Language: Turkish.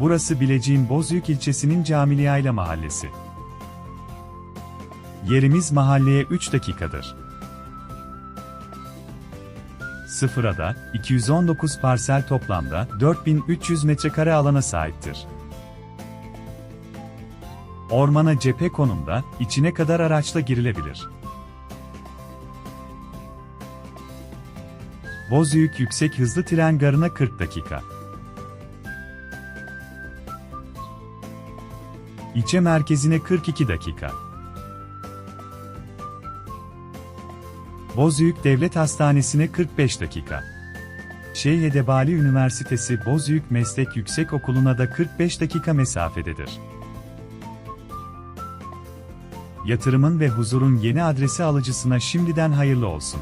Burası Bilecik'in Bozüyük ilçesinin Camiliyayla mahallesi. Yerimiz mahalleye 3 dakikadır. Sıfırada, 219 parsel toplamda 4300 metrekare alana sahiptir. Ormana cephe konumda, içine kadar araçla girilebilir. Bozüyük Yüksek Hızlı Tren Garı'na 40 dakika. İlçe merkezine 42 dakika. Bozüyük Devlet Hastanesi'ne 45 dakika. Şeyh Edebali Üniversitesi Bozüyük Meslek Yüksekokulu'na da 45 dakika mesafededir. Yatırımın ve huzurun yeni adresi alıcısına şimdiden hayırlı olsun.